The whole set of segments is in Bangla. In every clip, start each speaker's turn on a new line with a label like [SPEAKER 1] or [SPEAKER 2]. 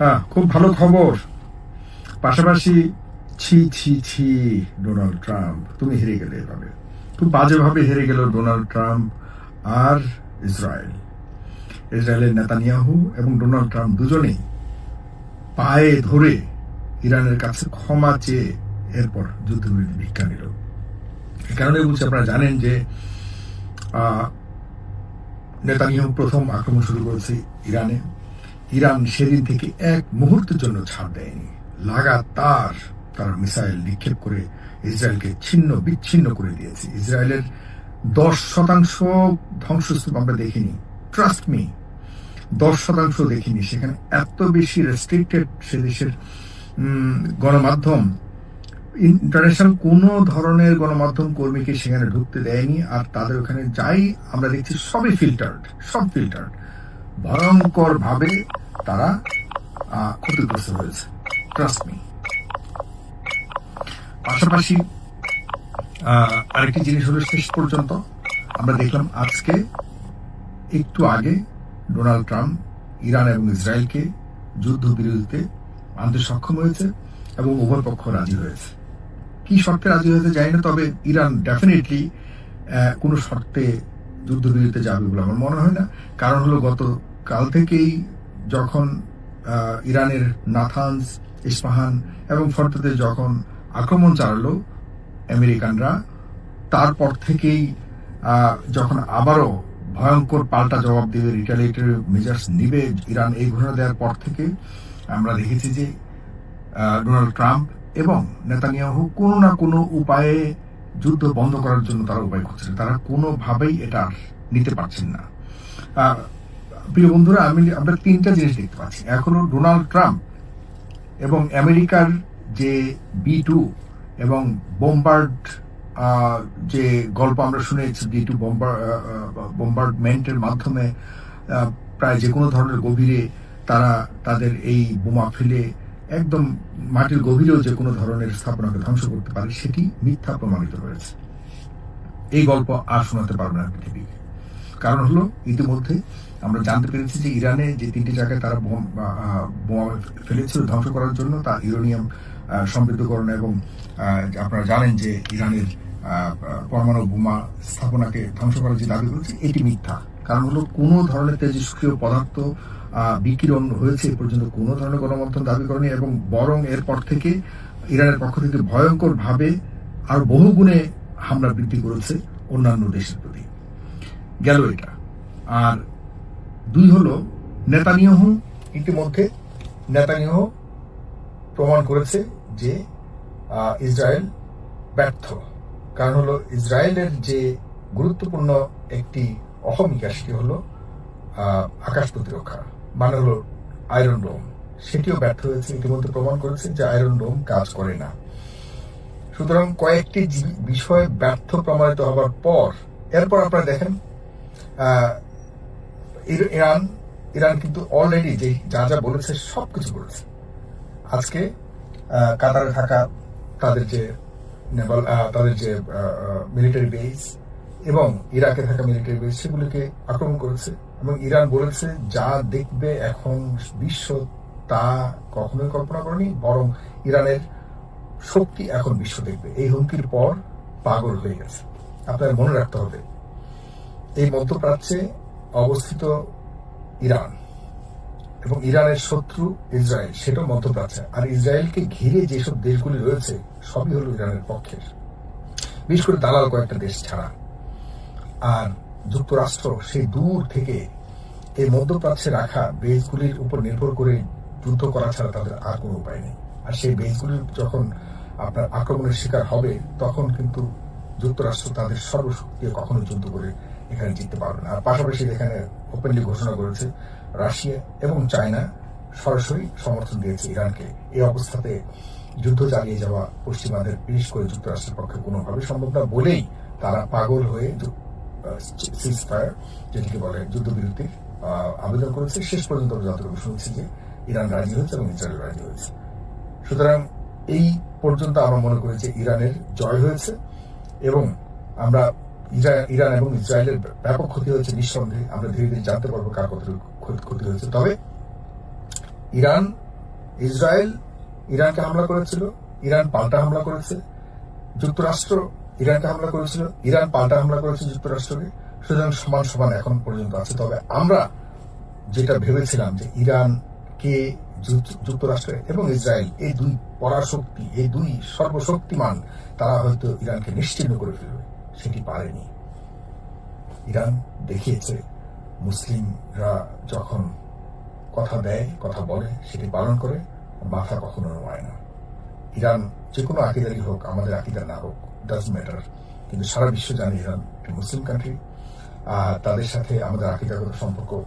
[SPEAKER 1] হ্যাঁ খুব ভালো খবর। পাশাপাশি ছি ছি ছি, ডোনাল্ড ট্রাম্প। তুমি হেরে গেলে এভাবে। খুব বাজেভাবে হেরে গেল ডোনাল্ড ট্রাম্প আর ইসরায়েল। ইসরায়েলের নেতানিয়াহু এবং ডোনাল্ড ট্রাম্প দুজনেই পায়ে ধরে ইরানের কাছে ক্ষমা চেয়ে এরপর যুদ্ধবিরতি ভিক্ষা নিল। এই কারণে বলছি, আপনারা জানেন যে নেতানিয়াহু প্রথম আক্রমণ শুরু করেছে ইরানে। ইরান সেদিন থেকে এক মুহূর্তের জন্য ছাড় দেয়নি। লাগাতার তারা মিসাইল নিক্ষেপ করে ইসরায়েলকে ছিন্ন, বিচ্ছিন্ন করে দিয়েছে। ইসরায়েলের দশ শতাংশ ধ্বংসস্তূপ আমরা দেখিনি। ট্রাস্ট মি দশ শতাংশ দেখিনি। সেখানে এত বেশি রেস্ট্রিক্টেড সে দেশের গণমাধ্যম ইন্টারন্যাশনাল কোন ধরনের গণমাধ্যম কর্মীকে সেখানে ঢুকতে দেয়নি আর তাদের ওখানে যাই আমরা দেখছি সবই ফিল্টার্ড সব ফিল্টার্ড ভয়ঙ্কর ভাবে তারা ক্ষতিগ্রস্ত হয়েছে ট্রাস্ট মি পাশাপাশি আরেকটি জিনিস হলো শেষ পর্যন্ত আমরা দেখলাম আজকে একটু আগে ডোনাল্ড ট্রাম্প ইরান এবং ইসরায়েলকে যুদ্ধবিরতিতে আনতে সক্ষম হয়েছে এবং উভয় পক্ষ রাজি হয়েছে কি শর্তে রাজি হয়েছে জানি না তবে ইরান ডেফিনেটলি কোনো শর্তে যুদ্ধ যুদ্ধবিরতিতে যাবে বলে আমার মনে হয় না কারণ হলো গত কাল থেকেই যখন ইরানের নাথানস ইস্পাহান এবং ফর্ততে যখন আক্রমণ চালালো আমেরিকানরা, তারপর থেকেই যখন আবারও ভয়ঙ্কর পাল্টা জবাব দেবে রিটালিয়েটরি মেজার্স নিবে ইরান, এই ঘোষণা দেওয়ার পর থেকে আমরা দেখেছি যে ডোনাল্ড ট্রাম্প এবং নেতানিয়াহু কোনো না কোনো উপায়ে যুদ্ধ বন্ধ করার জন্য তারা উপায় খুঁজছেন। তারা কোনোভাবেই এটা নিতে পারছেন না। প্রিয় বন্ধুরা, আমি আমরা তিনটা জিনিস দেখতে পাচ্ছি। এখনও ডোনাল্ড ট্রাম্প এবং আমেরিকার যে বি টু এবং বোম্বার্ড যে গল্প আমরা শুনেছি বি টু বোম্বার্ডমেন্টের মাধ্যমে প্রায় যে কোনো ধরনের গভীরে তারা তাদের এই বোমা ফেলে একদম মাটির গভীরেও যে কোনো ধরনের স্থাপনাকে ধ্বংস করতে পারে, সেটি মিথ্যা প্রমাণিত হয়েছে। এই গল্প আর শোনাতে পারবে না পৃথিবীকে। কারণ হলো, ইতিমধ্যে আমরা জানতে পেরেছি যে ইরানে যে তিনটি জায়গায় তারা বোম ফেলেছিল, ধ্বংস করার জন্য, তা ইউরেনিয়াম সমৃদ্ধকরণ এবং আপনারা জানেন যে ইরানের পরমাণু বোমা স্থাপনাকে ধ্বংস করার যে দাবি করেছে, এটি মিথ্যা। কারণ হলো, কোনো ধরনের তেজস্ক্রিয় পদার্থ বিকিরণ হয়েছে, এ পর্যন্ত কোনো ধরনের গণমাধ্যম দাবি করেনি এবং বরং এরপর থেকে ইরানের পক্ষ থেকে ভয়ঙ্কর ভাবে আর বহু গুণে হামলা বৃদ্ধি করেছে অন্যান্য দেশের প্রতি। গেল এটা। আর দুই হলো, নেতানিয়াহু ইতিমধ্যে নেতানিয়াহু প্রমাণ করেছে যে ইসরায়েল ব্যর্থ। কারণ হলো, ইসরায়েলের যে গুরুত্বপূর্ণ একটি অহমিকা সেটি হলো আকাশ প্রতিরক্ষা মানে হলো আয়রন ডোম। সেটিও ব্যর্থ হয়েছে, ইতিমধ্যে প্রমাণ করেছে যে আয়রন ডোম কাজ করে না। সুতরাং কয়েকটি বিষয় ব্যর্থ প্রমাণিত হবার পর, এরপর আপনারা দেখেন ইরান ইরান কিন্তু অলরেডি যে যা যা বলেছে, সবকিছু বলেছে। আজকে কাতারে থাকা তাদের যে নেভাল তাদের যে মিলিটারি বেস এবং ইরাকে থাকা মিলিটারি বেস সেগুলিকে আক্রমণ করেছে। এবং ইরান বলেছে, যা দেখবে এখন বিশ্ব তা কখনোই কল্পনা করেনি, বরং ইরানের শক্তি এখন বিশ্ব দেখবে। এই হুমকির পর পাগল হয়ে গেছে। আপনার মনে রাখতে হবে এই মধ্যপ্রাচ্যে অবস্থিত ইরান এবং ইরানের শত্রু ইসরায়েল, সেটাও মধ্যপ্রাচ্যে। আর ইসরায়েলকে ঘিরে যেসব দেশগুলি রয়েছে, সবই হলো ইরানের পক্ষের। বিশেষ করে দালাল কয়েকটা দেশ ছাড়া। আর যুক্তরাষ্ট্র সেই দূর থেকে এই মধ্যপ্রাচ্যে রাখা বেসগুলির উপর নির্ভর করে যুদ্ধ করা ছাড়া তাদের আর কোনো উপায় নেই। আর সেই বেসগুলি যখন আপনার আক্রমণের শিকার হবে, তখন কিন্তু যুক্তরাষ্ট্র তাদের সর্বশক্তি কখনো যুদ্ধ করে এখানে জিততে পারবে না আর পাশাপাশি এখানে ওপেনলি ঘোষণা করেছে রাশিয়া এবং চায়না সরাসরি সমর্থন দিয়েছে ইরানকে। এই অবস্থাতে যুদ্ধ চালিয়ে যাওয়া পশ্চিমাদের বিশেষ করে যুক্তরাষ্ট্রের পক্ষে কোনোভাবে সম্ভব না বলেই তারা পাগল হয়ে সিজ ফায়ার যেটিকে বলে যুদ্ধবিরতির আবেদন করেছে। শেষ পর্যন্ত যতটুকু শুনছি যে ইরান রাজি হয়েছে এবং ইসরায়েল রাজি হয়েছে। সুতরাং এই পর্যন্ত আমরা মনে করি যে ইরানের জয় হয়েছে এবং আমরা ইরান এবং ইসরায়েলের ব্যাপক ক্ষতি হয়েছে নিঃসন্দেহে। আমরা ধীরে ধীরে জানতে পারব কার কতটুকু ক্ষতি- হয়েছে। তবে ইরান, ইসরায়েল, ইরানকে হামলা করেছিল, ইরান পাল্টা হামলা করেছে, যুক্তরাষ্ট্র ইরানকে হামলা করেছিল, ইরান পাল্টা হামলা করেছে যুক্তরাষ্ট্রকে। সুতরাং সমান সমান এখন পর্যন্ত আছে। তবে আমরা যেটা ভেবেছিলাম যে ইরান, কে, যুক্ত- যুক্তরাষ্ট্র এবং ইসরায়েল, এই দুই পরাশক্তি, এই দুই সর্বশক্তিমান, তারা হয়তো ইরানকে নিশ্চিন্ন করে ফেলবে। সেটি পারেনি। ইরান দেখিয়েছে, মুসলিমরা যখন কথা দেয়, কথা বলে, সেটি পালন করে, মাথা কখনো নোয়ায় না। ইরান যে কোনো আকিদারই হোক, আমাদের আকিদার না হোক ডাজ ম্যাটার কিন্তু সারা বিশ্ব জানে ইরান একটি মুসলিম কান্ট্রি আর তাদের সাথে আমাদের আকিদাগত সম্পর্ক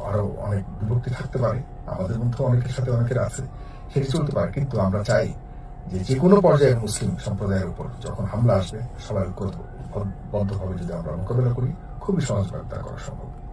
[SPEAKER 1] আরও অনেক বিভক্তি থাকতে পারে। আমাদের মধ্যে অনেকের সাথে অনেকের আছে, সেটি চলতে পারে। কিন্তু আমরা চাই যে যে কোনো পর্যায়ে মুসলিম সম্প্রদায়ের উপর যখন হামলা আসবে, সবাই ঐক্যবদ্ধভাবে যদি আমরা মোকাবেলা করি খুবই সহজভাবে তা করা সম্ভব।